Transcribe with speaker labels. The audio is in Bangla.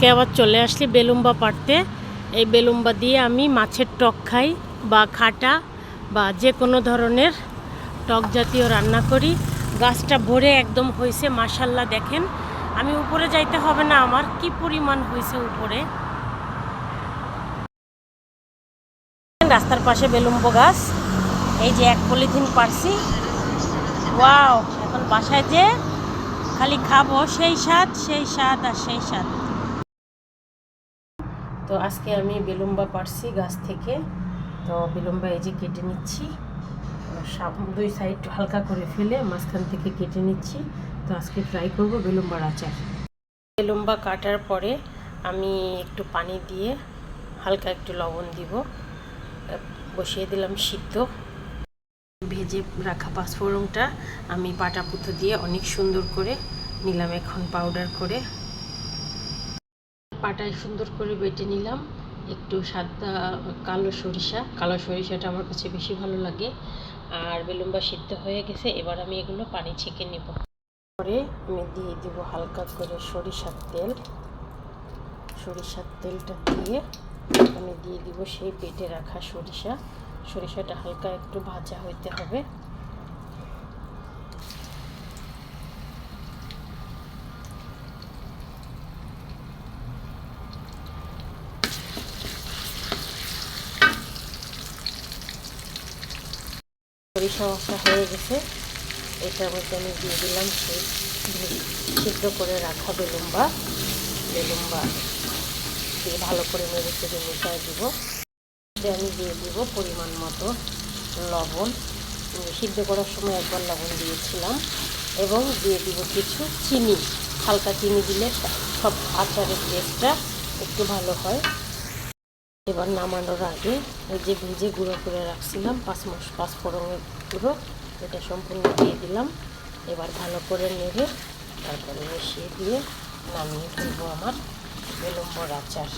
Speaker 1: আজকে আবার চলে আসলি বেলুম্বা পাড়তে। এই বেলুম্বা দিয়ে আমি মাছের টক খাই বা খাটা বা যে কোনো ধরনের টক জাতীয় রান্না করি। গাছটা ভরে একদম হয়েছে মাসাল্লাহ দেখেন। আমি উপরে যাইতে হবে না, আমার কি পরিমাণ হয়েছে উপরে। রাস্তার পাশে বেলুম্ব গাছ, এই যে এক পলিথিন পারছি ওয়াও, এখন বাসায় যে খালি খাব, সেই স্বাদ সেই স্বাদ আর সেই স্বাদ। তো আজকে আমি বেলুম্বা পারছি গাছ থেকে। তো বেলুম্বা এই যে কেটে নিচ্ছি। দুই সাইড হালকা করে ফেলে মাঝখান থেকে কেটে নিচ্ছি। তো আজকে ট্রাই করব বেলুম্বার আচার। বেলুম্বা কাটার পরে আমি একটু পানি দিয়ে হালকা একটু লবণ দিব। বসিয়ে দিলাম সিদ্ধ। ভেজে রাখা পাঁচফোড়নটা আমি পাটা পুতো দিয়ে অনেক সুন্দর করে নিলাম, এখন পাউডার করে। পাটায় সুন্দর করে বেটে নিলাম। একটু সাদা কালো সরিষা। কালো সরিষাটা আমার কাছে বেশি ভালো লাগে। আর বেলুম্বা সিদ্ধ হয়ে গেছে, এবার আমি এগুলো পানি ছেঁকে নেব। পরে আমি দিয়ে দিব হালকা করে সরিষার তেল। সরিষার তেলটা দিয়ে আমি দিয়ে দিব সেই বেটে রাখা সরিষা। সরিষাটা হালকা একটু ভাজা হইতে হবে। সরিষা মশলা হয়ে গেছে। এটার মধ্যে আমি দিয়ে দিলাম সেই সিদ্ধ করে রাখা বেলুম্বা। বেলুম্বা দিয়ে ভালো করে নেড়ে চেড়ে মিশিয়ে দিব। আমি দিয়ে দিব পরিমাণ মতো লবণ। সিদ্ধ করার সময় একবার লবণ দিয়েছিলাম এবং দিয়ে দিব কিছু চিনি। হালকা চিনি দিলে সব আচারের টেস্টটা একটু ভালো হয়। এবার নামানোর আগে এই যে ভেজে গুঁড়ো করে রাখছিলাম পাঁচ মাস পাঁচ ফোড়নের গুঁড়ো, এটা সম্পূর্ণ দিয়ে দিলাম। এবার ভালো করে নেড়ে তারপরে মিশিয়ে দিয়ে নামিয়ে ফেলব আমার বিলম্বর আচার।